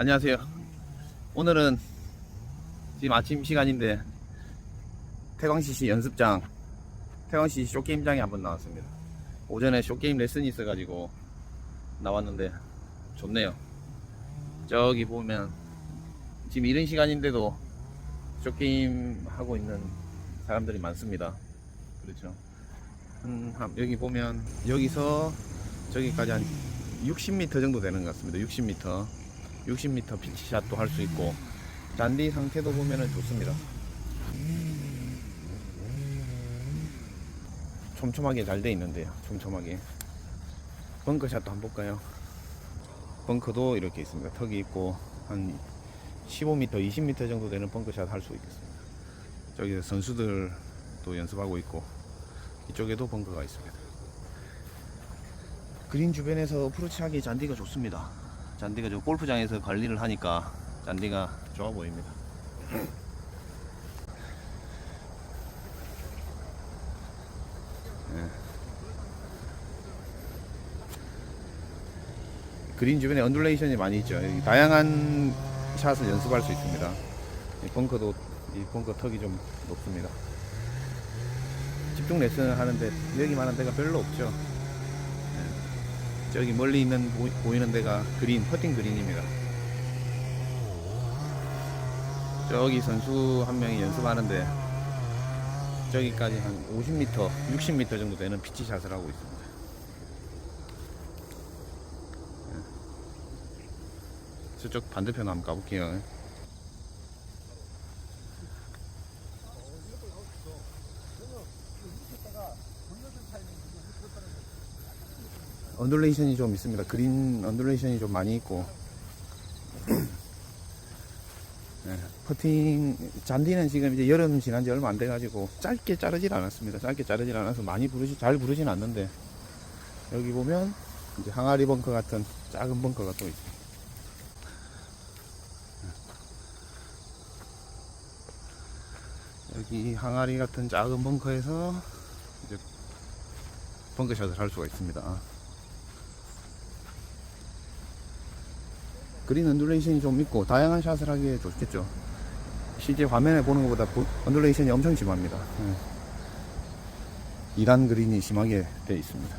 안녕하세요. 오늘은 지금 아침 시간인데 태광CC 연습장, 태광CC 쇼게임장에 한번 나왔습니다. 오전에 쇼게임 레슨이 있어가지고 나왔는데 좋네요. 저기 보면 지금 이른 시간인데도 쇼게임 하고 있는 사람들이 많습니다. 그렇죠. 음, 한- 여기 보면 여기서 저기까지 한 60m 정도 되는 것 같습니다. 60m. 60m 피치샷도 할 수 있고 잔디 상태도 보면은 좋습니다. 촘촘하게 잘 돼 있는데요. 촘촘하게. 벙커샷도 한번 볼까요? 벙커도 이렇게 있습니다. 턱이 있고 한 15m, 20m 정도 되는 벙커샷 할 수 있겠습니다. 저기 선수들도 연습하고 있고 이쪽에도 벙커가 있습니다. 그린 주변에서 어프로치 하기 잔디가 좋습니다. 잔디가 저 골프장에서 관리를 하니까 잔디가 좋아 보입니다. 예. 그린 주변에 언듈레이션이 많이 있죠. 다양한 샷을 연습할 수 있습니다. 이 벙커도 이 벙커 턱이 좀 높습니다. 집중 레슨을 하는데 여기만한 데가 별로 없죠. 저기 멀리 있는 보, 보이는 데가 그린 퍼팅 그린입니다. 저기 선수 한 명이 연습하는데 저기까지 한 50m, 60m 정도 되는 피치샷을 하고 있습니다. 예. 저쪽 반대편 한번 가볼게요. 언듈레이션이 좀 있습니다. 그린 언듈레이션이 좀 많이 있고 네, 퍼팅 잔디는 지금 이제 여름 지난 지 얼마 안 돼가지고 짧게 자르질 않았습니다. 짧게 자르질 않아서 많이 부르지 잘 부르진 않는데 여기 보면 이제 항아리 벙커 같은 작은 벙커가 또 있어요. 여기 항아리 같은 작은 벙커에서 이제 벙커샷을 할 수가 있습니다. 그린 언듈레이션이 좀 있고 다양한 샷을 하기에 좋겠죠. 실제 화면에 보는 것보다 보- 언듈레이션이 엄청 심합니다. 예. 2단 그린이 심하게 되어 있습니다.